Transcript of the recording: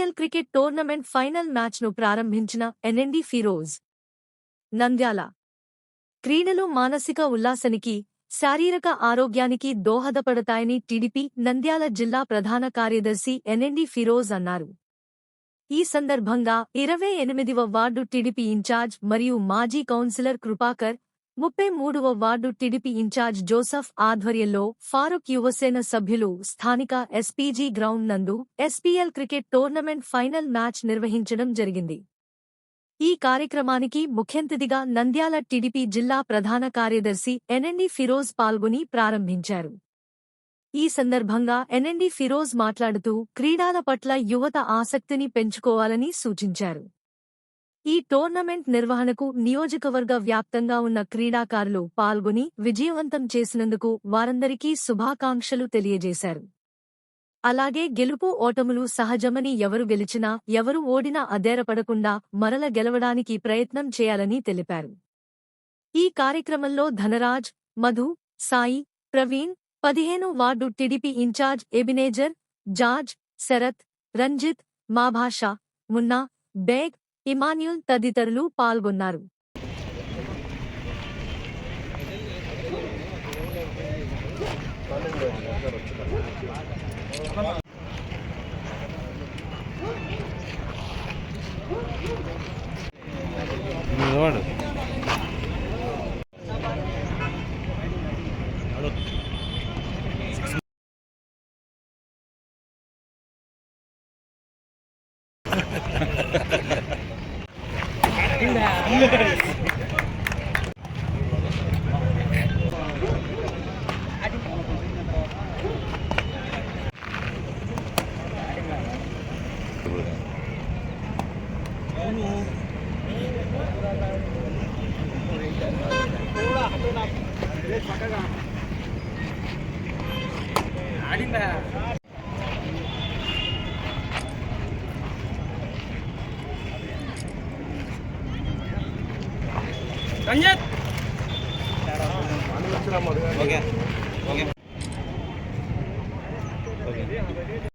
IPL cricket tournament final మ్యాచ్ను ప్రారంభించిన NMD Firoz Nandyal. క్రీడలు మానసిక ఉల్లాసానికి శారీరక ఆరోగ్యానికి దోహదపడతాయని టీడీపీ నంద్యాల జిల్లా ప్రధాన కార్యదర్శి ఎన్ఎండి ఫిరోజ్ అన్నారు. ఈ సందర్భంగా ఇరవై ఎనిమిదివ వార్డు టీడీపీ ఇన్ఛార్జ్ మరియు మాజీ కౌన్సిలర్ కృపాకర్ ముప్పై మూడవ వార్డు టీడీపీ ఇన్ఛార్జ్ జోసఫ్ ఆధ్వర్యంలో ఫారూక్ యువసేన సభ్యులు స్థానిక ఎస్పీజీ గ్రౌండ్ నందు SPL cricket tournament final match నిర్వహించడం జరిగింది. ఈ కార్యక్రమానికి ముఖ్యంతిథిగా నంద్యాల టీడీపీ జిల్లా ప్రధాన కార్యదర్శి ఎన్ఎండి ఫిరోజ్ పాల్గొని ప్రారంభించారు. ఈ సందర్భంగా ఎన్ఎండి ఫిరోజ్ మాట్లాడుతూ క్రీడాల పట్ల యువత ఆసక్తిని పెంచుకోవాలని సూచించారు. ఈ టోర్నమెంట్ నిర్వహణకు నియోజకవర్గ వ్యాప్తంగా ఉన్న క్రీడాకారులు పాల్గొని విజయవంతం చేసినందుకు వారందరికీ శుభాకాంక్షలు తెలియజేశారు. అలాగే గెలుపు ఓటములు సహజమని ఎవరు గెలిచినా ఎవరు ఓడినా అదేరపడకుండా మరల గెలవడానికి ప్రయత్నం చేయాలని తెలిపారు. ఈ కార్యక్రమంలో ధనరాజ్ మధు సాయి ప్రవీణ్ పదిహేను ward TDP incharge Ebenezer George Sarath Ranjith Mabasha Munna Baig Emmanuel తదితరులు పాల్గొన్నారు. 아닌다. నిలబడు ఓకే. ఓకే.